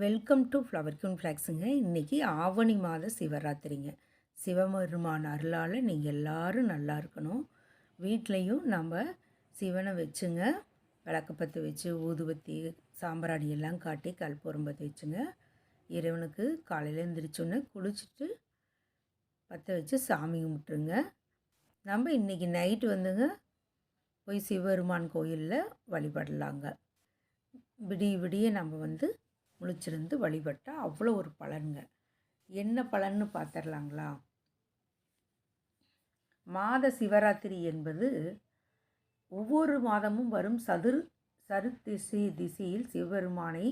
Welcome to flower queen ஃப்ளாக்ஸுங்க இன்றைக்கி ஆவணி மாத சிவராத்திரிங்க. சிவபெருமான் அருளால் நீங்கள் எல்லாரும் நல்லா இருக்கணும். வீட்லேயும் நம்ம சிவனை வச்சுங்க. விளக்கு பற்ற வச்சு ஊதுபத்தி சாம்பிராணி எல்லாம் காட்டி கற்பூரம் பற்றி வச்சுங்க. இறைவனுக்கு காலையில் எழுந்திரிச்சோன்னே குளிச்சுட்டு பற்ற வச்சு சாமி கும்பிட்ருங்க நம்ம இன்றைக்கி நைட்டு வந்துங்க போய் சிவபெருமான் கோயிலில் வழிபடலாங்க. விடிய விடிய நம்ம வந்து முழிச்சிருந்து வழிபட்டால் அவ்வளோ ஒரு பலனுங்க என்ன பலன்னு பார்த்துடலாங்களா மாத சிவராத்திரி என்பது ஒவ்வொரு மாதமும் வரும் சதுர் சருத்திசி திசையில் சிவபெருமானை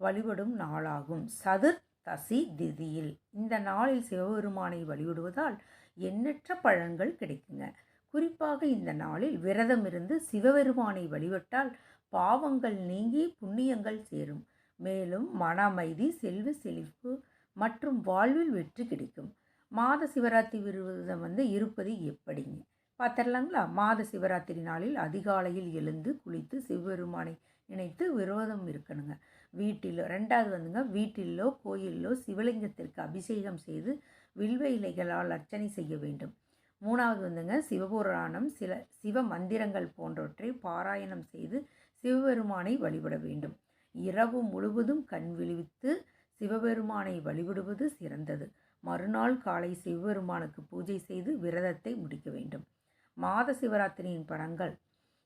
வழிபடும் நாளாகும். சதுர் தசி திதியில். இந்த நாளில் சிவபெருமானை வழிபடுவதால் எண்ணற்ற பலன்கள் கிடைக்குங்க. குறிப்பாக இந்த நாளில் விரதம் இருந்து சிவபெருமானை வழிபட்டால் பாவங்கள் நீங்கி புண்ணியங்கள் சேரும். மேலும் மன அமைதி செல்வ செழிப்பு மற்றும் வாழ்வில் வெற்றி கிடைக்கும். மாத சிவராத்திரி விரதம் வந்து இருப்பது எப்படிங்க? பார்த்துடலாங்களா? மாத சிவராத்திரி நாளில் அதிகாலையில் எழுந்து குளித்து சிவபெருமானை நினைத்து விரோதம் இருக்கணுங்க. வீட்டிலோ ரெண்டாவது வந்துங்க வீட்டிலோ கோயிலிலோ சிவலிங்கத்திற்கு அபிஷேகம் செய்து வில்வ இலைகளால் அர்ச்சனை செய்ய வேண்டும். மூணாவது வந்துங்க சிவபுராணம் சில சிவ மந்திரங்கள் போன்றவற்றை பாராயணம் செய்து சிவபெருமானை வழிபட வேண்டும். இரவு முழுவதும் கண் விழித்து சிவபெருமானை வழிபடுவது சிறந்தது. மறுநாள் காலை சிவபெருமானுக்கு பூஜை செய்து விரதத்தை முடிக்க வேண்டும். மாத சிவராத்திரியின் படங்கள்.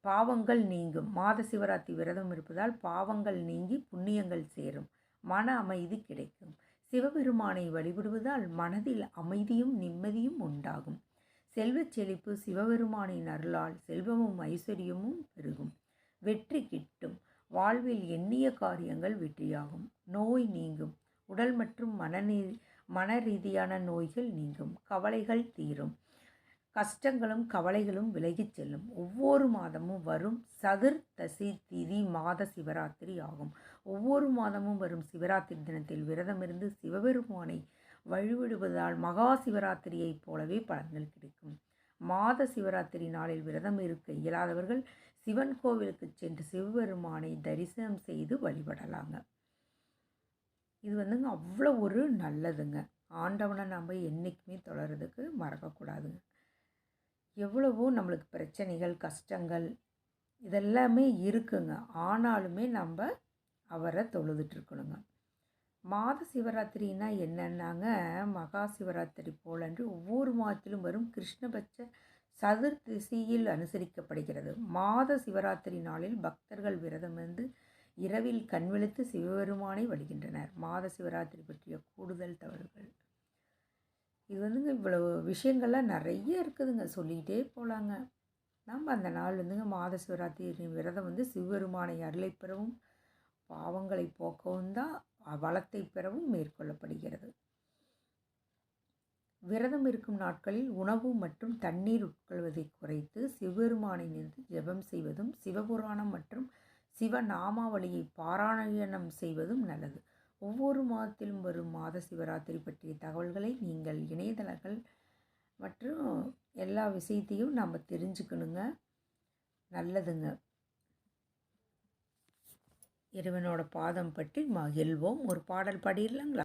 பாவங்கள் நீங்கும். மாத சிவராத்திரி விரதம் இருப்பதால் பாவங்கள் நீங்கி புண்ணியங்கள் சேரும். மன அமைதி கிடைக்கும். சிவபெருமானை வழிபடுவதால் மனதில் அமைதியும் நிம்மதியும் உண்டாகும். செல்வச் செழிப்பு சிவபெருமானின் அருளால் செல்வமும் ஐஸ்வர்யமும் பெருகும். வெற்றி கிட்டும். வாழ்வில் எண்ணிய காரியங்கள் வெற்றியாகும். நோய் நீங்கும். உடல் மற்றும் மனநீ மன ரீதியான நோய்கள் நீங்கும். கவலைகள் தீரும். கஷ்டங்களும் கவலைகளும் விலகிச் செல்லும். ஒவ்வொரு மாதமும் வரும் சதுர்த்தசி திதி மாத சிவராத்திரி ஆகும். ஒவ்வொரு மாதமும் வரும் சிவராத்திரி தினத்தில் விரதமிருந்து சிவபெருமானை வழிவிடுவதால் மகா சிவராத்திரியைப் போலவே பலன்கள் கிடைக்கும். மாத சிவராத்திரி நாளில் விரதம் இருக்க இயலாதவர்கள் சிவன் கோவிலுக்கு சென்று சிவபெருமானை தரிசனம் செய்து வழிபடலாங்க. இது வந்துங்க அவ்வளோ ஒரு நல்லதுங்க. ஆண்டவனை நம்ம என்றைக்குமே தொடர்றதுக்கு மறக்கக்கூடாதுங்க. எவ்வளவோ நம்மளுக்கு பிரச்சனைகள் கஷ்டங்கள் இதெல்லாமே இருக்குங்க. ஆனாலுமே நம்ம அவரை தொழுதுட்ருக்கணுங்க. மாத சிவராத்திரின்னா என்னென்னாங்க மகா சிவராத்திரி போலன்று ஒவ்வொரு மாதத்திலும் வரும் கிருஷ்ணபட்ச சதுர்திசியில் அனுசரிக்கப்படுகிறது. மாத சிவராத்திரி நாளில் பக்தர்கள் விரதமிருந்து இரவில் கண்விழித்து சிவபெருமானை வழிகின்றனர். மாத சிவராத்திரி பற்றிய கூடுதல் தவறுகள். இது வந்துங்க இவ்வளவு விஷயங்கள்லாம் நிறைய இருக்குதுங்க. சொல்லிகிட்டே போகலாங்க நம்ம அந்த நாள் வந்துங்க மாத சிவராத்திரி விரதம் வந்து சிவபெருமானை அருளை பெறவும் பாவங்களை போக்கவும் தான் வளத்தை பெறவும் மேற்கொள்ளப்படுகிறது. விரதம் இருக்கும் நாட்களில் உணவு மற்றும் தண்ணீர் உட்கொள்வதை குறைத்து சிவபெருமானை நின்று ஜெபம் செய்வதும் சிவபுராணம் மற்றும் சிவநாமாவளியை பாராயணம் செய்வதும் நல்லது. ஒவ்வொரு மாதத்திலும் வரும் மாத சிவராத்திரி பற்றிய தகவல்களை நீங்கள் இணையதளங்கள் மற்றும் எல்லா விஷயத்தையும் நம்ம தெரிஞ்சுக்கணுங்க. நல்லதுங்க. இறைவனோட பாதம் பற்றி மகிழ்வோம். ஒரு பாடல் பாடிடலாங்களா?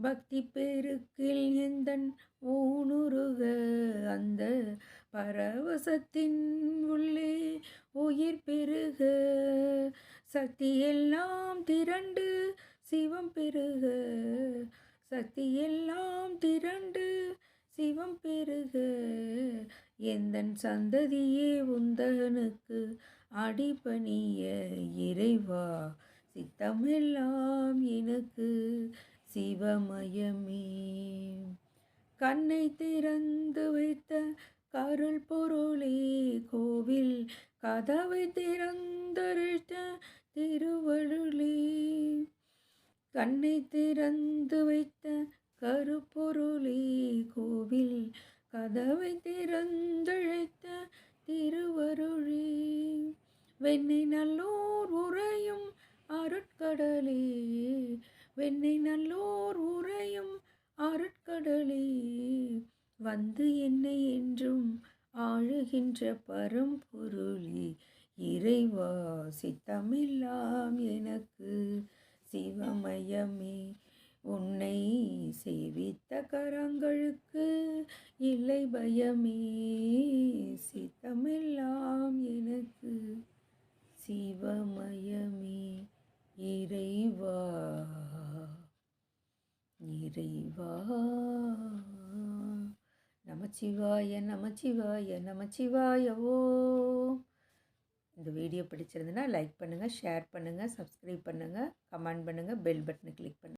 பக்தி பெருக்கில் எந்தன் ஊனுருக? அந்த பரவசத்தின் உள்ளே உயிர் பெருக. சக்தியெல்லாம் திரண்டு சிவம் பெருக. சக்தியெல்லாம் திரண்டு சிவம் பெருக. எந்தன் சந்ததியே உந்தகனுக்கு அடிபணிய இறைவா? சித்தமெல்லாம் எனக்கு சிவமயமே. கண்ணை திறந்து வைத்த கருள் பொருளே கோவில் கதவை திறந்தருட்ட திருவருளே. கண்ணை திறந்து வைத்த கருப்பொருளே கோவில் கதவை திறந்தழைத்த திருவருளே. வெண்ணெய் வெண்ணை நல்லோர் உரையும் அருட்கடலே. வந்து என்னை என்றும் ஆழுகின்ற பரம்பொருளி. இறைவா சித்தமில்லாம் எனக்கு சிவமயமே. உன்னை சேவித்த கரங்களுக்கு இல்லை பயமே. சித்த எனக்கு சிவமயமே இறைவா இறைவா. நமச்சிவாய நமச்சிவாய நமச்சிவாய ஓம் இந்த வீடியோ பிடிச்சிருந்துன்னா லைக் பண்ணுங்கள் ஷேர் பண்ணுங்கள் சப்ஸ்கிரைப் பண்ணுங்கள் கமெண்ட் பண்ணுங்கள் பெல் பட்டனை கிளிக் பண்ணுங்கள்